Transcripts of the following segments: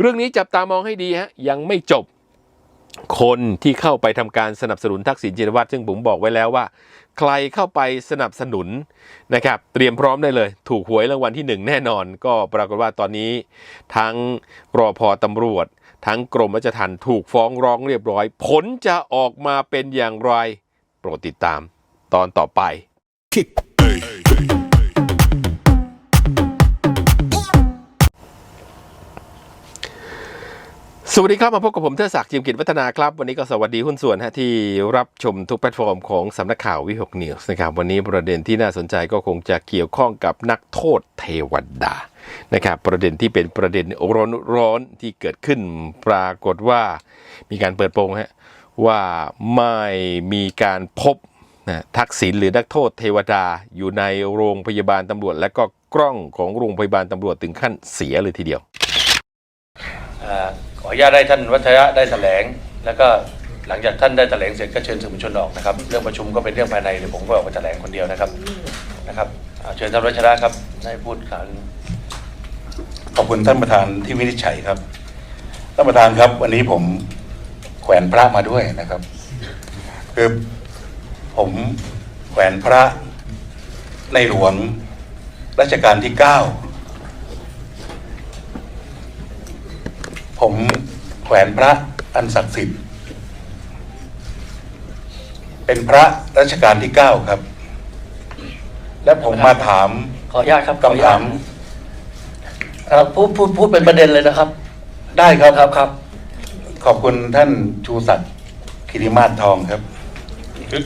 เรื่องนี้จับตามองให้ดีฮะยังไม่จบ คนที่เข้าไปทำการสนับสนุนทักษิณชินวัตรซึ่งผมบอกไว้แล้วว่า ใครเข้าไปสนับสนุนนะครับเตรียมพร้อมได้เลย ถูกหวยรางวัลที่หนึ่งแน่นอน ก็ปรากฏว่าตอนนี้ ทั้งรอพอตำรวจ ทั้งกรมราชทัณฑ์ถูกฟ้องร้องเรียบร้อย ผลจะออกมาเป็นอย่างไร โปรดติดตามตอนต่อไป สวัสดีครับมาพบกับผมเทอศักดิ์จิมกิจวัฒนาครับ วันนี้ก็สวัสดีหุ้นส่วนฮะที่รับชมทุกแพลตฟอร์มของสำนักข่าววิหกนิวส์นะครับวันนี้ประเด็นที่น่าสนใจก็คงจะเกี่ยวข้องกับนักโทษเทวดานะครับประเด็นที่เป็นประเด็นร้อนร้อนที่เกิดขึ้นปรากฏว่ามีการเปิดโปงฮะว่าไม่มีการพบนะทักษิณหรือนักโทษเทวดาอยู่ในโรงพยาบาลตำรวจ และก็กล้องของโรงพยาบาลตำรวจถึงขั้นเสียเลยทีเดียว อ่าขออนุญาตให้ท่านวัชระได้แถลง แล้วก็หลังจากท่านได้แถลงเสร็จก็เชิญสื่อมวลชนออกนะครับ เรื่องประชุมก็เป็นเรื่องภายในเดี๋ยวผมก็ออกมาแถลงคนเดียวนะครับนะครับอ่าเชิญท่านวัชระครับได้พูดข่าวขอบคุณท่านประธานที่วินิจฉัยครับท่านประธานครับ วันนี้ผมแขวนพระมาด้วยนะครับ คือผมแขวนพระในหลวงรัชกาลที่เก้า ผมแขวนพระอันศักดิ์สิทธิ์ เป็นพระรัชกาลที่เก้าครับ และผมมาถาม ขออนุญาตครับขออนุคำญาถาตมเอ่อพูดพูดพูดเป็นประเด็นเลยนะครับ ได้ครับ ครับครับ ขอบคุณท่านชูศักดิ์คิริมาศทองครับ คือ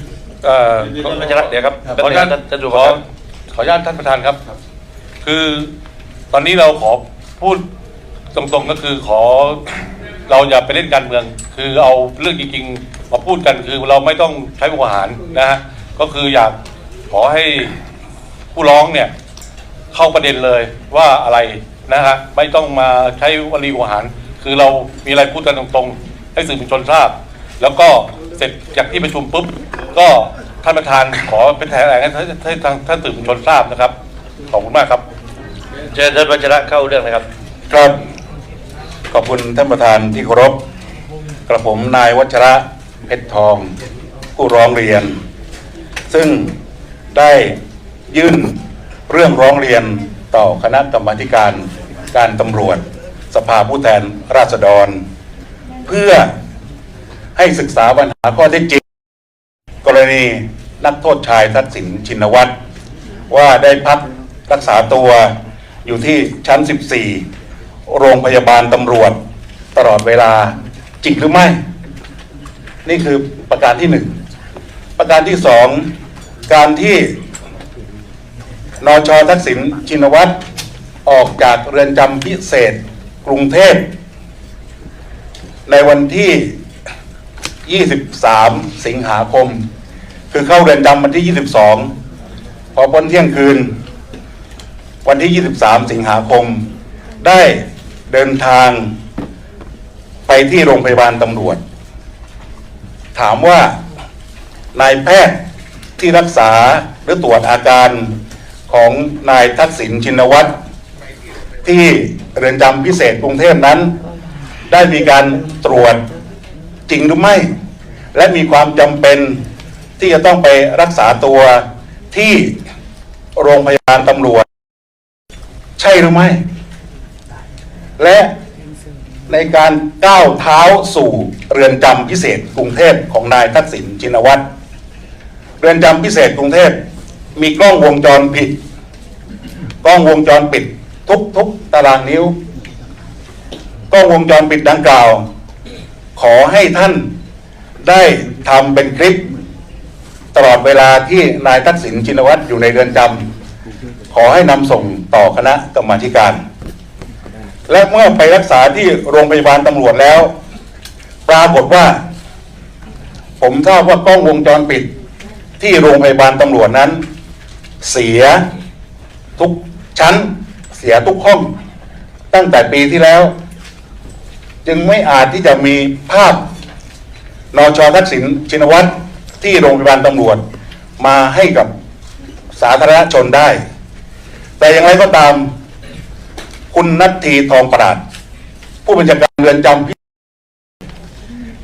เอ่อท่านวัชระเดี๋ยวครับขออนุญาตท่านท่านดูขอขออนุญาตท่านประธานครับ คือตอนนี้เราขอพูด ตรงๆก็คือขอเราอย่าไปเล่นการเมือง คือเอาเรื่องจริงๆมาพูดกันคือเราไม่ต้องใช้วหารนะฮะก็คืออยากขอให้ผู้ร้องเนี่ยเข้าประเด็นเลยว่าอะไรนะฮะไม่ต้องมาใช้วลีวหาร คือเรามีอะไรพูดกันตรงๆ ให้สื่อมวลชนทราบ แล้วก็เสร็จจากที่ประชุมปุ๊บก็ท่านประธานขอเป็นแถลงให้ให้ให้ทางท่านสื่อมวลชนทราบนะครับขอบคุณมากครับ เชิญท่านวัชระเข้าเรื่องนะครับ ครับ ขอบคุณท่านประธานที่เคารพกระผมนายวัชระเพชรทอง ผู้ร้องเรียน ซึ่งได้ยื่นเรื่องร้องเรียนต่อคณะกรรมาการการตำรวจ สภาผู้แทนราษฎร เพื่อให้ศึกษาปัญหาข้อเท็จจริง กรณีนักโทษชายทักษิณชินวัตรว่าได้พักรักษาตัวอยู่ที่ชั้น 14 โรงพยาบาลตำรวจตลอดเวลาจริงหรือไม่ นี่คือประการที่หนึ่งประการที่สองการที่นชทักษิณชินวัตรออกจากเรือนจำพิเศษกรุงเทพ ในวันที่ 23 สิงหาคม คือเข้าเรือนจำวันที่ 22 พอพ้นเที่ยงคืน วันที่ 23 สิงหาคมได้ เดินทางไปที่โรงพยาบาลตำรวจ ถามว่านายแพทย์ที่รักษาหรือตรวจอาการของนายทักษิณชินวัตรที่เรือนจำพิเศษกรุงเทพนั้น ได้มีการตรวจจริงหรือไม่ และมีความจำเป็นที่จะต้องไปรักษาตัวที่โรงพยาบาลตำรวจ ใช่หรือไม่ และในการก้าวเท้าสู่เรือนจำพิเศษกรุงเทพของนายทักษิณชินวัตรเรือนจำพิเศษกรุงเทพมีกล้องวงจรปิด กล้องวงจรปิด ทุกทุกตารางนิ้ว กล้องวงจรปิดดังกล่าว ขอให้ท่านได้ทำเป็นคลิป ตลอดเวลาที่นายทักษิณชินวัตรอยู่ในเรือนจำขอให้นำส่งต่อคณะกรรมาธิการ และเมื่อไปรักษาที่โรงพยาบาลตำรวจแล้ว ปรากฏว่า ผมทราบว่ากล้องวงจรปิดที่โรงพยาบาลตำรวจนั้น เสียทุกชั้น เสียทุกห้อง ตั้งแต่ปีที่แล้ว จึงไม่อาจที่จะมีภาพนชทักษิณชินวัตรที่โรงพยาบาลตำรวจมาให้กับสาธารณชนได้ แต่อย่างไรก็ตาม คุณนัททีทองประหลาด ผู้บัญชาการเรือนจำพิ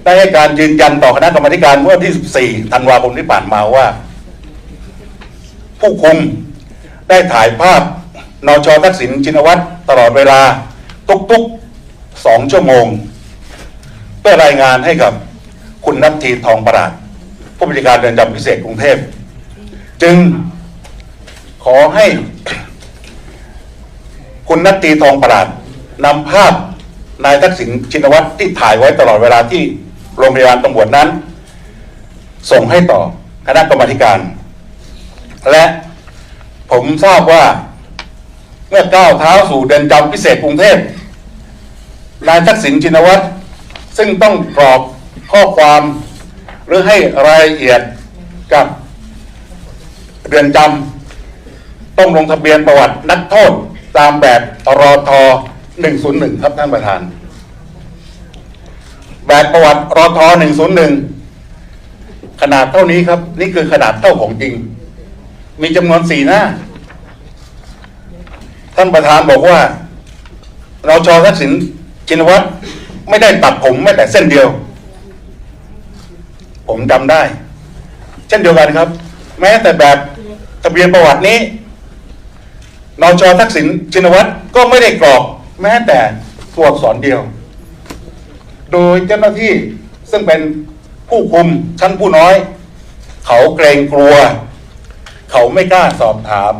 ได้ให้การยืนยันต่อคณะกรรมาธิการเมื่อวันที่ 14 ธันวาคมที่ผ่านมาว่า ผู้คุมได้ถ่ายภาพนชทักษิณชินวัตรตลอดเวลา ทุกๆสองชั่วโมง เพื่อรายงานให้กับคุณนัททีทองประหลาด ผู้บัญชาการเรือนจำพิเศษกรุงเทพ จึงขอให้ คุณนัททีทองประหลาดนำภาพนายทักษิณชินวัตรที่ถ่ายไว้ตลอดเวลาที่โรงพยาบาลตำรวจนั้น ส่งให้ต่อคณะกรรมการ และผมทราบว่าเมื่อก้าวเท้าสู่เดินจำพิเศษกรุงเทพนายทักษิณชินวัตรซึ่งต้องกรอกข้อความหรือให้รายละเอียดกับเรือนจำต้องลงทะเบียนประวัตินักโทษ ตามแบบรอท101 ครับท่านประธาน แบบประวัติรอท101 ขนาดเท่านี้ครับ นี่คือขนาดเท่าของจริง มีจำนวนสี่หน้า ท่านประธานบอกว่า เราชอทักษิณชินวัตรไม่ได้ตัดผมแม้แต่เส้นเดียว ผมจำได้ เช่นเดียวกันครับ แม้แต่แบบทะเบียนประวัตินี้ นชทักษิณชินวัตรก็ไม่ได้กรอกแม้แต่ตัวอักษรเดียว โดยเจ้าหน้าที่ซึ่งเป็นผู้คุมชั้นผู้น้อย เขาเกรงกลัว เขาไม่กล้าสอบถาม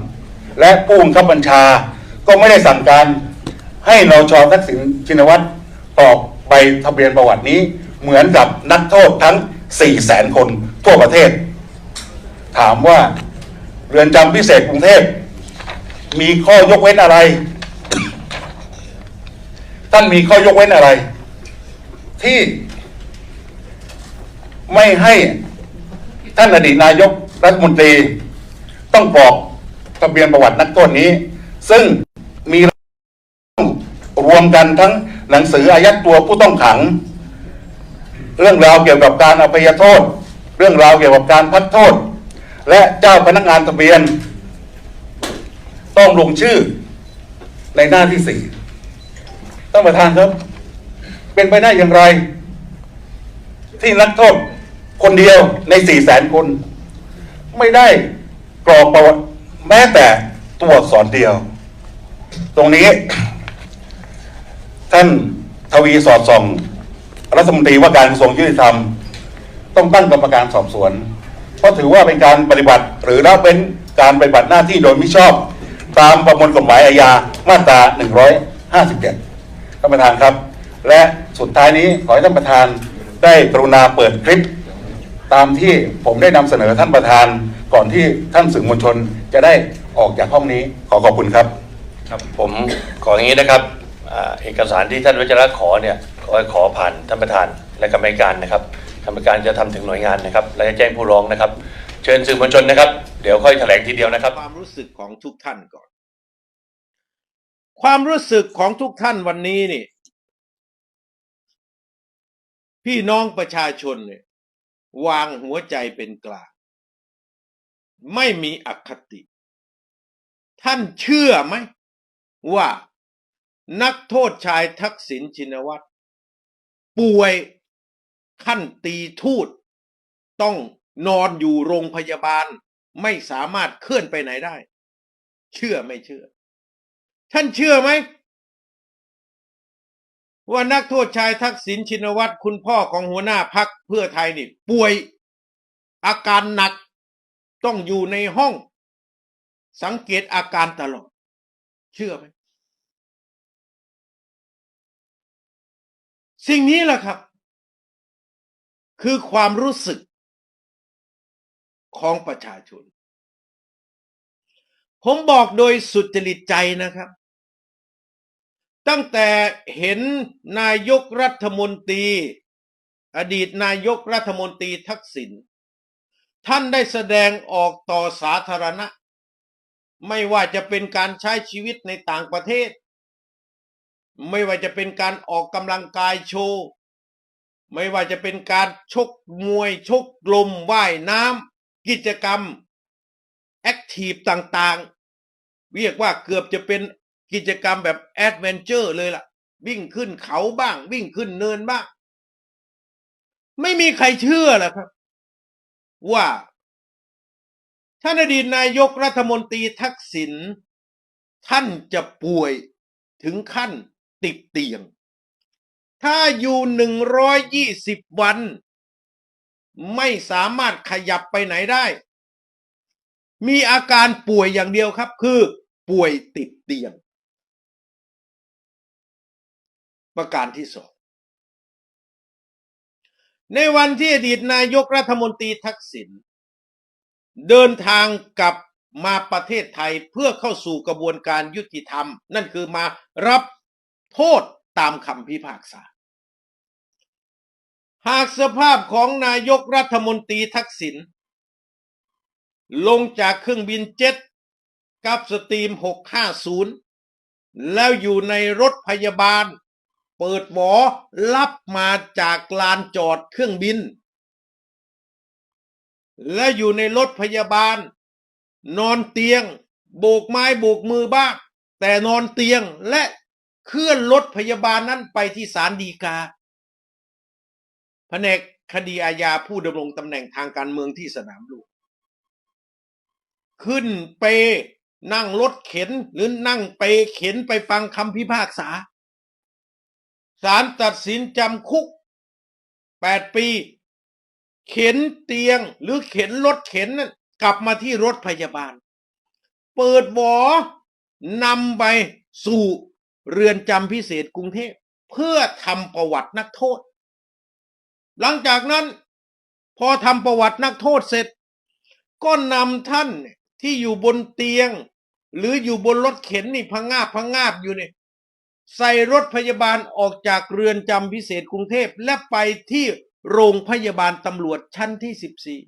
และผู้บังคับบัญชาก็ไม่ได้สั่งการ ให้นชทักษิณชินวัตรกรอกใบทะเบียนประวัตินี้เหมือนกับนักโทษทั้ง4แสนคนทั่วประเทศ ถามว่าเรือนจำพิเศษกรุงเทพ มีข้อยกเว้นอะไร ท่านมีข้อยกเว้นอะไร ที่ไม่ให้ท่านอดีตนายกรัฐมนตรี ต้องกรอกทะเบียนประวัตินักโทษนี้ ซึ่งมีรวมกันทั้งหนังสืออายัดตัวผู้ต้องขัง เรื่องราวเกี่ยวกับการอภัยโทษ เรื่องราวเกี่ยวกับการพักโทษ และเจ้าพนักงานทะเบียน ต้องลงชื่อในหน้าที่สี่ท่านประธานครับ เป็นไปได้อย่างไร ที่นักโทษคนเดียวในสี่แสนคน ไม่ได้กรอกประวัติแม้แต่ตัวอักษรเดียว ตรงนี้ ท่านทวีสอดส่อง รัฐมนตรีว่าการกระทรวงยุติธรรม ต้องตั้งกรรมการสอบสวน เพราะถือว่าเป็นการปฏิบัติหรือละเป็นการปฏิบัติหน้าที่โดยมิชอบ ตามประมวลกฎหมายอาญามาตรา 157ท่านประธานครับ และสุดท้ายนี้ขอให้ท่านประธานได้กรุณาเปิดคลิป ตามที่ผมได้นำเสนอท่านประธานก่อนที่ท่านสื่อมวลชนจะได้ออกจากห้องนี้ขอขอบคุณครับ ครับผมขออย่างนี้นะครับอ่าเอกสารที่ท่านวัชระขอเนี่ยขอขอผ่านท่านประธานและกรรมการนะครับกรรมการจะทำถึงหน่วยงานนะครับ และจะแจ้งผู้ร้องนะครับ เชิญสื่อมวลชนนะครับ เดี๋ยวค่อยแถลงทีเดียวนะครับ ความรู้สึกของทุกท่านก่อน ความรู้สึกของทุกท่านวันนี้นี่ พี่น้องประชาชนเนี่ยวางหัวใจเป็นกลาง ไม่มีอคติ ท่านเชื่อไหม ว่านักโทษชายทักษิณชินวัตร ป่วยขั้นตีทูต ต้องนอนอยู่โรงพยาบาล ไม่สามารถเคลื่อนไปไหนได้ เชื่อไม่เชื่อ ท่านเชื่อไหม ว่านักโทษชายทักษิณชินวัตรคุณพ่อของหัวหน้าพักเพื่อไทยนี่ ป่วยอาการหนักต้องอยู่ในห้อง สังเกตอาการตลอด เชื่อไหม สิ่งนี้แหละครับ คือความรู้สึกของประชาชน ผมบอกโดยสุจริตใจนะครับ ตั้งแต่เห็นนายกรัฐมนตรี อดีตนายกรัฐมนตรีทักษิณท่านได้แสดงออกต่อสาธารณะ ไม่ว่าจะเป็นการใช้ชีวิตในต่างประเทศ ไม่ว่าจะเป็นการออกกำลังกายโชว์ ไม่ว่าจะเป็นการชกมวยชกลมว่ายน้ำกิจกรรมแอคทีฟต่างๆ เรียกว่าเกือบจะเป็น กิจกรรมแบบแอดเวนเจอร์เลยล่ะ วิ่งขึ้นเขาบ้าง วิ่งขึ้นเนินบ้าง ไม่มีใครเชื่อหรอกครับ ว่าท่านอดีตนายกรัฐมนตรีทักษิณท่านจะป่วยถึงขั้นติดเตียง ถ้าอยู่หนึ่งร้อยยี่สิบวัน ไม่สามารถขยับไปไหนได้ มีอาการป่วยอย่างเดียวครับ คือป่วยติดเตียง ประการที่สองในวันที่อดีตนายกรัฐมนตรีทักษิณเดินทางกลับมาประเทศไทยเพื่อเข้าสู่กระบวนการยุติธรรม นั่นคือมารับโทษตามคำพิพากษา หากสภาพของนายกรัฐมนตรีทักษิณลงจากเครื่องบินเจ็ตกับสตรีม 650 แล้วอยู่ในรถพยาบาล เปิดหวอรับมาจากลานจอดเครื่องบิน และอยู่ในรถพยาบาล นอนเตียง โบกไม้โบกมือบ้าง แต่นอนเตียงและเคลื่อนรถพยาบาลนั้นไปที่ศาลฎีกาแผนกคดีอาญาผู้ดำรงตำแหน่งทางการเมืองที่สนามหลวงขึ้นเปนั่งรถเข็นหรือนั่งเปเข็นไปฟังคำพิพากษา ศาลตัดสินจำคุกแปดปี เข็นเตียงหรือเข็นรถเข็นนั่นกลับมาที่รถพยาบาล เปิดหวอนำไปสู่เรือนจำพิเศษกรุงเทพเพื่อทำประวัตินักโทษ หลังจากนั้นพอทำประวัตินักโทษเสร็จ ก็นำท่านที่อยู่บนเตียง หรืออยู่บนรถเข็นนี่พังงาบพังงาบอยู่เนี่ย ใส่รถพยาบาลออกจากเรือนจำพิเศษกรุงเทพและไปที่โรงพยาบาลตำรวจชั้นที่สิบสี่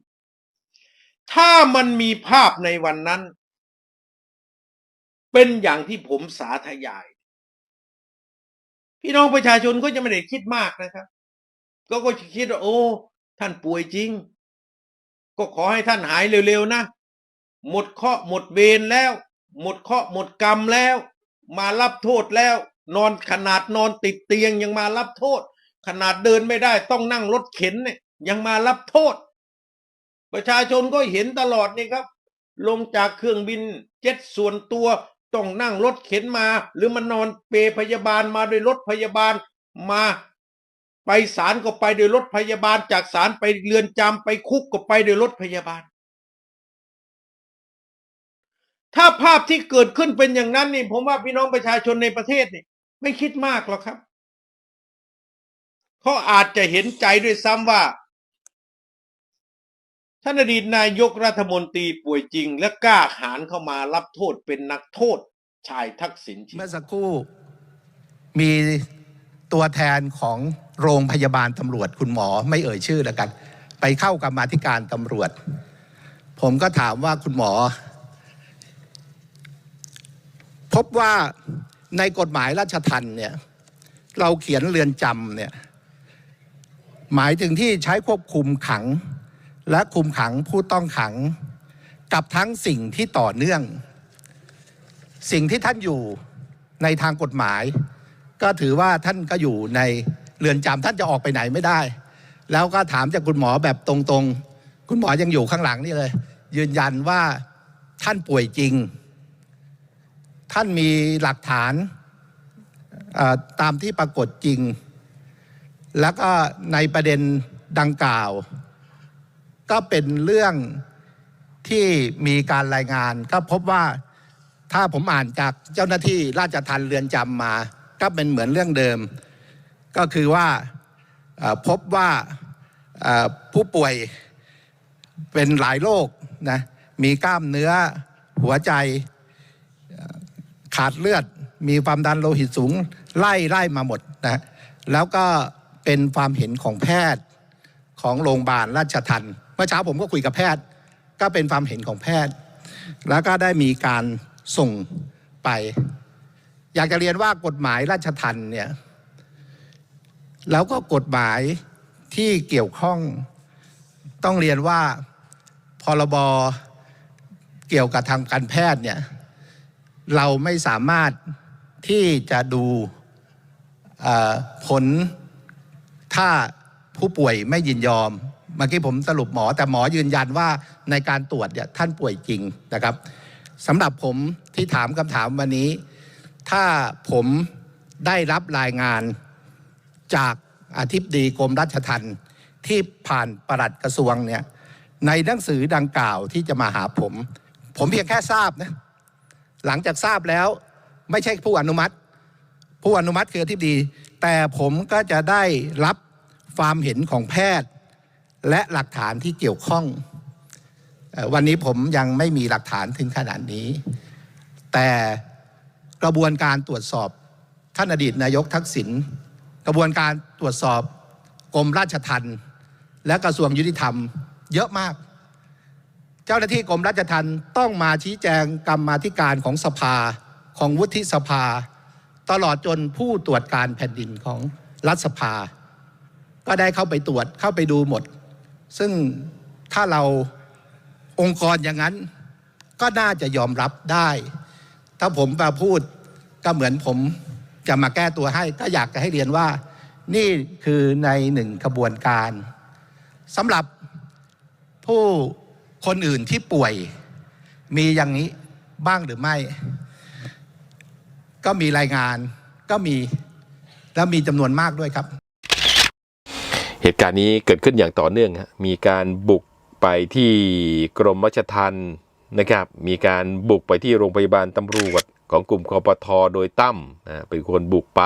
ถ้ามันมีภาพในวันนั้น เป็นอย่างที่ผมสาธยาย พี่น้องประชาชนก็จะไม่ได้คิดมากนะครับ ก็ก็จะคิดว่าโอ้ ท่านป่วยจริง ก็ขอให้ท่านหายเร็วๆนะ หมดเคราะห์หมดเวรแล้ว หมดเคราะห์หมดกรรมแล้ว มารับโทษแล้ว นอนขนาดนอนติดเตียงยังมารับโทษ ขนาดเดินไม่ได้ต้องนั่งรถเข็นเนี่ย ยังมารับโทษ ประชาชนก็เห็นตลอดนี่ครับ ลงจากเครื่องบินเจ็ตส่วนตัวต้องนั่งรถเข็นมา หรือมันนอนเปรพยาบาลมาโดยรถพยาบาลมา ไปศาลก็ไปโดยรถพยาบาลจากศาลไปเรือนจำไปคุกก็ไปโดยรถพยาบาล ถ้าภาพที่เกิดขึ้นเป็นอย่างนั้นนี่ผมว่าพี่น้องประชาชนในประเทศนี่ ไม่คิดมากหรอกครับเขาอาจจะเห็นใจด้วยซ้ำว่าท่านอดีตนายกรัฐมนตรีป่วยจริง และกล้าหาญเข้ามารับโทษเป็นนักโทษชายทักษิณเมื่อสักครู่มีตัวแทนของโรงพยาบาลตำรวจคุณหมอไม่เอ่ยชื่อแล้วกัน ไปเข้ากรรมาธิการตำรวจ ผมก็ถามว่าคุณหมอ พบว่า ในกฎหมายราชทัณฑ์เนี่ยเราเขียนเรือนจำเนี่ยหมายถึงที่ใช้ควบคุมขัง และคุมขังผู้ต้องขัง กับทั้งสิ่งที่ต่อเนื่อง สิ่งที่ท่านอยู่ในทางกฎหมาย ก็ถือว่าท่านก็อยู่ในเรือนจำท่านจะออกไปไหนไม่ได้ แล้วก็ถามจากคุณหมอแบบตรงๆ คุณหมอยังอยู่ข้างหลังนี่เลย ยืนยันว่าท่านป่วยจริง ท่านมีหลักฐานตามที่ปรากฏจริง แล้วก็ในประเด็นดังกล่าว ก็เป็นเรื่องที่มีการรายงาน ก็พบว่าถ้าผมอ่านจากเจ้าหน้าที่ราชทัณฑ์เรือนจำมา ก็เป็นเหมือนเรื่องเดิม ก็คือว่าพบว่าผู้ป่วยเป็นหลายโรคนะมีกล้ามเนื้อหัวใจ ขาดเลือด มีความดันโลหิตสูงไล่ไล่มาหมดนะแล้วก็เป็นความเห็นของแพทย์ของโรงพยาบาลราชทันเมื่อเช้าผมก็คุยกับแพทย์ ก็เป็นความเห็นของแพทย์ แล้วก็ได้มีการส่งไป อยากจะเรียนว่ากฎหมายราชทันเนี่ยแล้วก็กฎหมายที่เกี่ยวข้องต้องเรียนว่าพรบเกี่ยวกับทางการแพทย์เนี่ย เราไม่สามารถที่จะดูผลถ้าผู้ป่วยไม่ยินยอม เมื่อกี้ผมสรุปหมอ แต่หมอยืนยันว่าในการตรวจเนี่ยท่านป่วยจริงนะครับสำหรับผมที่ถามคำถามวันนี้ ถ้าผมได้รับรายงานจากอธิบดีกรมราชทัณฑ์ที่ผ่านปลัดกระทรวงเนี่ยในหนังสือดังกล่าวที่จะมาหาผม ผมเพียงแค่ทราบนะ หลังจากทราบแล้วไม่ใช่ผู้อนุมัติ ผู้อนุมัติคืออธิบดี แต่ผมก็จะได้รับความเห็นของแพทย์ และหลักฐานที่เกี่ยวข้อง วันนี้ผมยังไม่มีหลักฐานถึงขนาดนี้ แต่กระบวนการตรวจสอบท่านอดีตนายกทักษิณกระบวนการตรวจสอบกรมราชทัณฑ์และกระทรวงยุติธรรมเยอะมาก จ้าหน้าที่กรมราชทัณฑ์ต้องมาชี้แจงกรรมาธิการของสภาของวุฒิสภา ตลอดจนผู้ตรวจการแผ่นดินของรัฐสภา ก็ได้เข้าไปตรวจเข้าไปดูหมด ซึ่งถ้าเราองค์กรอย่างนั้น ก็น่าจะยอมรับได้ ถ้าผมมาพูดก็เหมือนผมจะมาแก้ตัวให้ ก็อยากจะให้เรียนว่า นี่คือในหนึ่งขบวนการสำหรับผู้ คนอื่นที่ป่วยมีอย่างนี้บ้างหรือไม่ ก็มีรายงานก็มีแล้วมีจำนวนมากด้วยครับ เหตุการณ์นี้เกิดขึ้นอย่างต่อเนื่องมีการบุกไปที่กรมราชทัณฑ์นะครับ มีการบุกไปที่โรงพยาบาลตำรวจของกลุ่มคอปทอโดยตั้มนะเป็นคนบุกไป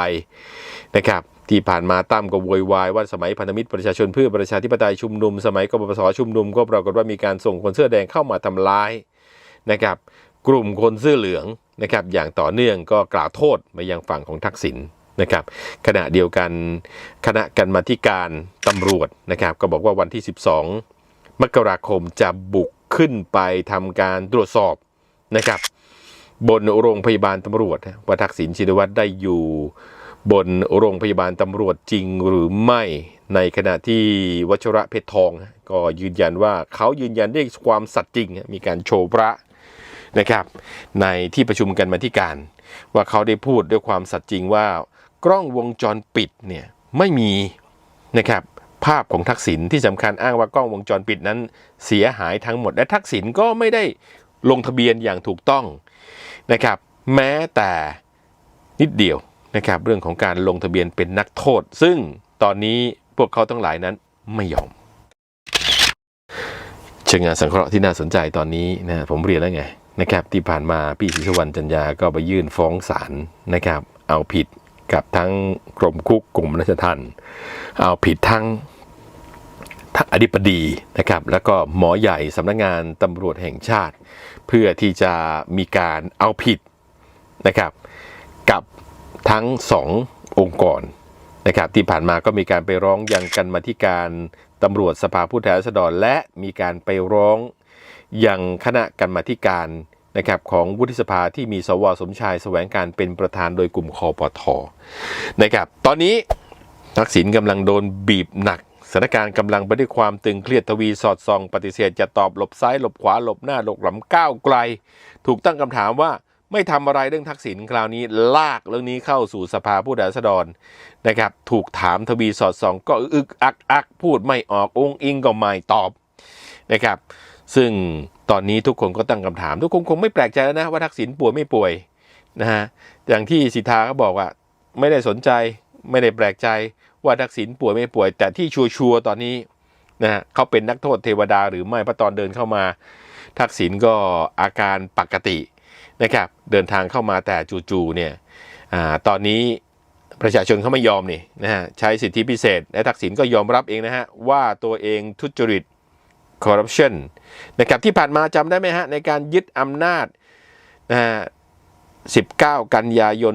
นะครับ ที่ผ่านมาตั้มก็โวยวายว่าสมัยพันธมิตรประชาชนเพื่อประชาธิปไตยชุมนุม สมัยกบพศชุมนุมก็ปรากฏว่ามีการส่งคนเสื้อแดงเข้ามาทำร้ายนะครับกลุ่มคนเสื้อเหลืองนะครับอย่างต่อเนื่องก็กล่าวโทษมายังฝั่งของทักษิณนะครับขณะเดียวกันคณะกรรมาธิการตำรวจนะครับก็บอกว่าวันที่ 12 มกราคมจะบุกขึ้นไปทำการตรวจสอบนะครับบนโรงพยาบาลตำรวจว่าทักษิณชินวัตรได้อยู่ บนโรงพยาบาลตำรวจจริงหรือไม่ในขณะที่วัชระเพชรทอง ก็ยืนยันว่าเขายืนยันด้วยความสัตย์จริง มีการโชว์พระนะครับในที่ประชุมกันมาธิการ ว่าเขาได้พูดด้วยความสัตย์จริงว่ากล้องวงจรปิดเนี่ยไม่มีนะครับภาพของทักษิณที่สำคัญอ้างว่ากล้องวงจรปิดนั้นเสียหายทั้งหมด และทักษิณก็ไม่ได้ลงทะเบียนอย่างถูกต้องนะครับแม้แต่นิดเดียว นะครับเรื่องของการลงทะเบียนเป็นนักโทษ ซึ่งตอนนี้พวกเขาทั้งหลายนั้นไม่ยอมเชิงงานสังเคราะห์ที่น่าสนใจตอนนี้นะผมเรียนแล้วไงนะครับที่ผ่านมาพี่ศรีสุวรรณจันยาก็ไปยื่นฟ้องศาลนะครับ เอาผิดกับทั้งกรมคุกกลุ่มราชทัณฑ์เอาผิดทั้งทั้งอธิบดีนะครับ แล้วก็หมอใหญ่สำนักงานตำรวจแห่งชาติ เพื่อที่จะมีการเอาผิดนะครับ ทั้งสององค์กรนะครับที่ผ่านมาก็มีการไปร้องยังกันมาที่การตำรวจสภาผู้แทนราษฎร และมีการไปร้องยังคณะกรรมาธิการนะครับของวุฒิสภาที่มีสวสมชายแสวงการเป็นประธานโดยกลุ่มคอปทอนะครับตอนนี้ทักษิณกำลังโดนบีบหนักสถานการณ์กำลังไปด้วยความตึงเครียดทวีสอดส่อง ปฏิเสธจะตอบหลบซ้ายหลบขวาหลบหน้าหลบหลังก้าวไกล ถูกตั้งคำถามว่า ไม่ทำอะไรเรื่องทักษิณคราวนี้ลากเรื่องนี้เข้าสู่สภาผู้แทนราษฎรนะครับ ถูกถามทวีสอดส่อง ก็อึกอักอักพูดไม่ออกองอิงก็ไม่ตอบนะครับ ซึ่งตอนนี้ทุกคนก็ตั้งคำถาม ทุกคนคงไม่แปลกใจแล้วนะว่าทักษิณป่วยไม่ป่วยนะฮะอย่างที่สิทธาเขาบอกว่า ไม่ได้สนใจไม่ได้แปลกใจว่าทักษิณป่วยไม่ป่วย แต่ที่ชัวร์ๆตอนนี้นะฮะเขาเป็นนักโทษเทวดาหรือไม่เพราะตอนเดินเข้ามา ทักษิณก็อาการปกติ นะครับเดินทางเข้ามาแต่จู่ๆเนี่ยอตอนนี้ประชาชนเขาไม่ยอมนี่นะฮะใช้สิทธิพิเศษ และทักษิณก็ยอมรับเองนะฮะว่าตัวเองทุจริตคอร์รัปชันนะครับที่ผ่านมาจำได้ไหมฮะในการยึดอำนาจนะฮะ19 กันยายน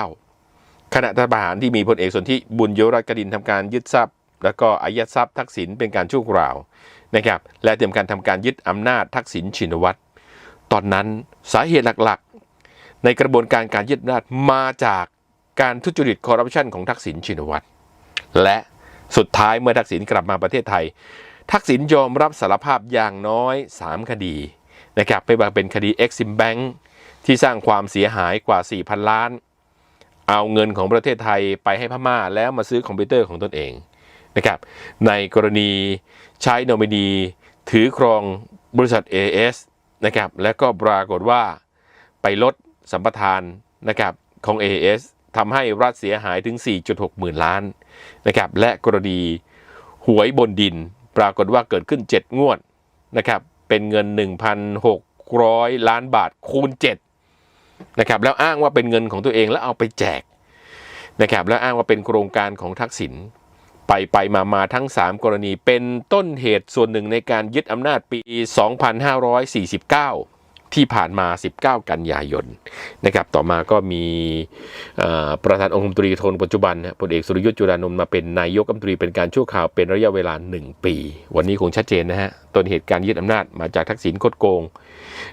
2549 ขณะรัฐประหารที่มีพลเอกสนธิบุญยรัตกดินทำการยึดทรัพย์ แล้วก็อายัดทรัพย์ทักษิณเป็นการชั่วคราวนะครับและเตรียมการทำการยึดอำนาจทักษิณชินวัตร ตอนนั้นสาเหตุหลักๆ ในกระบวนการการยึดอำนาจมาจากการทุจริตคอร์รัปชันของทักษิณชินวัตรและสุดท้ายเมื่อทักษิณกลับมาประเทศไทย ทักษิณยอมรับสารภาพอย่างน้อย 3 คดีนะครับไม่ว่าเป็นคดี Exim Bank ที่สร้างความเสียหายกว่า 4,000 ล้าน เอาเงินของประเทศไทยไปให้พม่าแล้วมาซื้อคอมพิวเตอร์ของตนเองนะครับในกรณีใช้โนมินีถือครองบริษัท AS นะครับแล้วก็ปรากฏว่าไปลดสัมปทานนะครับของ AS ทำให้รัฐเสียหายถึง 4.6 หมื่นล้านนะครับและกรณีหวยบนดิน ปรากฏว่าเกิดขึ้น 7 งวดนะครับเป็นเงิน 1,600 ล้านบาทคูณ7นะครับแล้วอ้างว่าเป็นเงินของตัวเองแล้วเอาไปแจกนะครับแล้วอ้างว่าเป็นโครงการของทักษิณ ไปไปมามาทั้ง 3 กรณีเป็นต้นเหตุส่วนหนึ่งในการยึดอำนาจปี 2549 ที่ผ่านมา 19 กันยายนนะครับต่อมาก็มีประธานองคมนตรีคนปัจจุบันพลเอกสุรยุทธ์จุลานนท์มาเป็นนายกรัฐมนตรีเป็นการชั่วคราวเป็นระยะเวลา 1 ปี วันนี้คงชัดเจนนะฮะต้นเหตุการยึดอำนาจมาจากทักษิณโคดโกง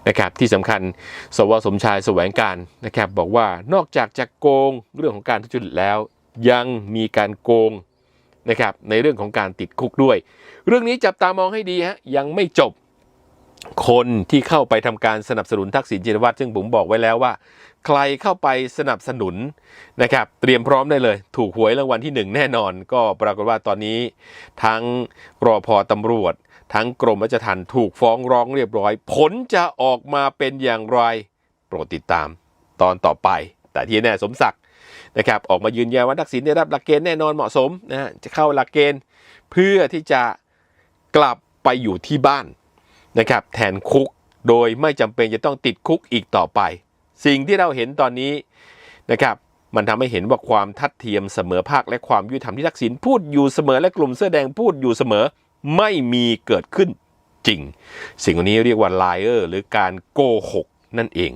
นะครับที่สำคัญสวสมชายแสวงการนะครับบอกว่านอกจากจะโกงเรื่องของการทุจริตแล้ว ยังมีการโกง นะครับในเรื่องของการติดคุกด้วย เรื่องนี้จับตามองให้ดีฮะยังไม่จบ คนที่เข้าไปทำการสนับสนุนทักษิณชินวัตรซึ่งผมบอกไว้แล้วว่า ใครเข้าไปสนับสนุนนะครับเตรียมพร้อมได้เลย ถูกหวยรางวัลที่หนึ่งแน่นอน ก็ปรากฏว่าตอนนี้ ทั้งรอพอตำรวจ ทั้งกรมราชทัณฑ์ถูกฟ้องร้องเรียบร้อย ผลจะออกมาเป็นอย่างไร โปรดติดตามตอนต่อไป แต่ที่แน่สมศักดิ์ นะครับออกมายืนยันว่าทักษิณได้รับหลักเกณฑ์แน่นอนเหมาะสมนะจะเข้าหลักเกณฑ์เพื่อที่จะกลับไปอยู่ที่บ้านนะครับแทนคุกโดยไม่จำเป็นจะต้องติดคุกอีกต่อไป สิ่งที่เราเห็นตอนนี้นะครับมันทำให้เห็นว่าความทัดเทียมเสมอภาคและความยุติธรรมที่ทักษิณพูดอยู่เสมอและกลุ่มเสื้อแดงพูดอยู่เสมอไม่มีเกิดขึ้นจริง สิ่งนี้เรียกว่า liar หรือการโกหกนั่นเอง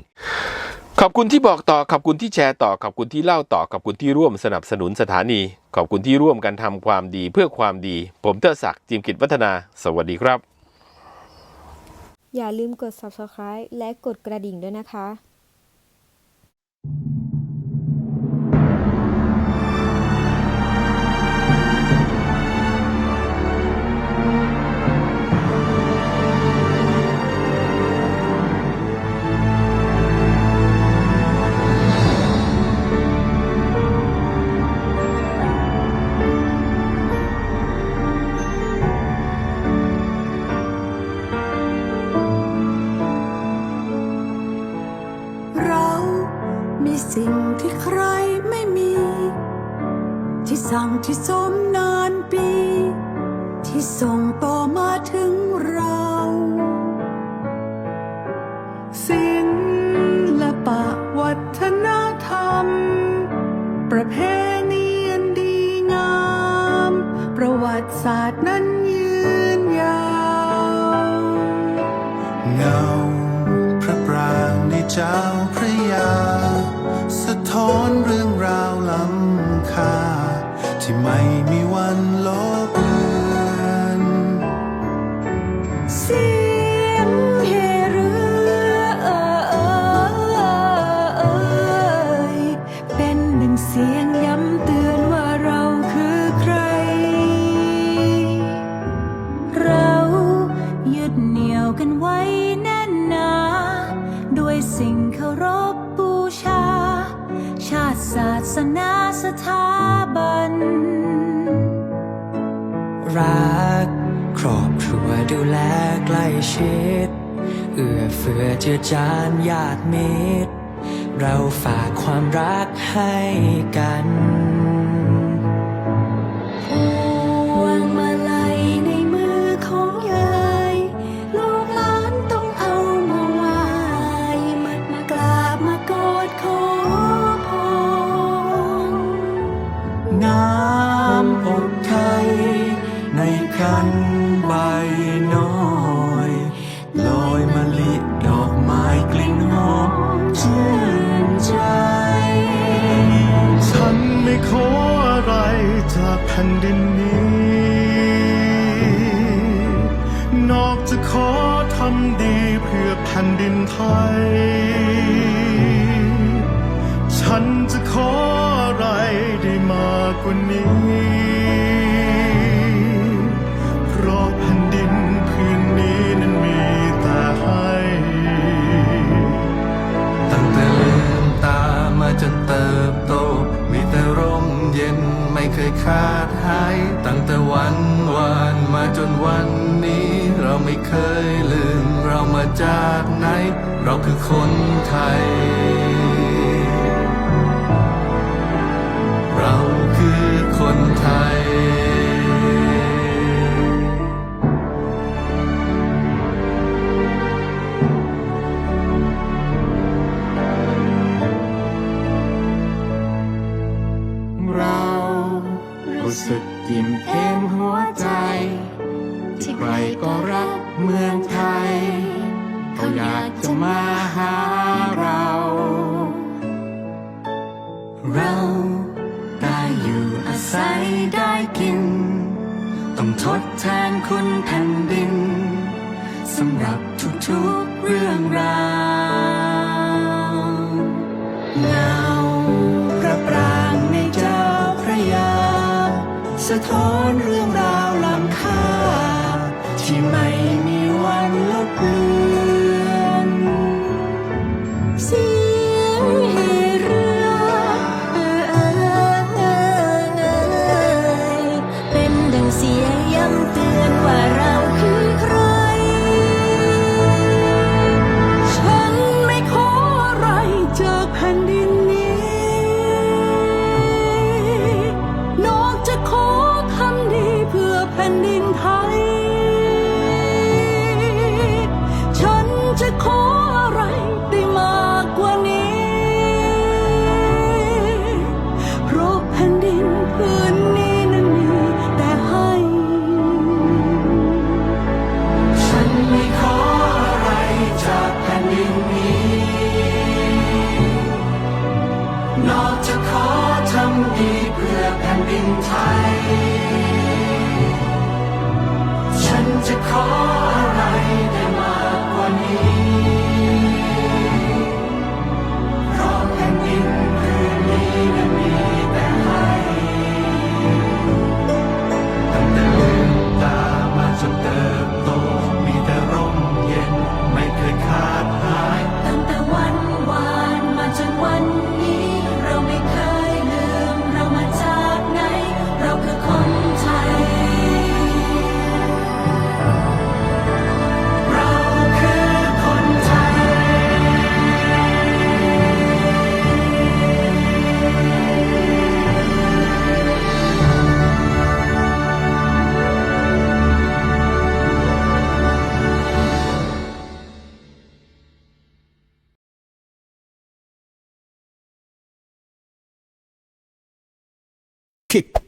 ขอบคุณที่บอกต่อ ขอบคุณที่แชร์ต่อ ขอบคุณที่เล่าต่อ ขอบคุณที่ร่วมสนับสนุนสถานี ขอบคุณที่ร่วมกันทำความดีเพื่อความดี ผมเตอร์ศักดิ์จิมกิจวัฒนา สวัสดีครับ อย่าลืมกด subscribe และกดกระดิ่งด้วยนะคะ ที่สมนานปี ที่ส่งต่อมาถึงเราศิลปะวัฒนธรรม ประเพณีอันดีงาม ประวัติศาสตร์นั้นยืนยาวเงาพระปรางในเจ้า เจือจานญาติมิตร เราฝากความรักให้กัน คือคนไทย ใจได้กิน ต้องทดแทนคุณแผ่นดินสำหรับทุกๆเรื่องราวเงาพระปรางในเจ้าพระยา สะท้อนเรื่อง kick.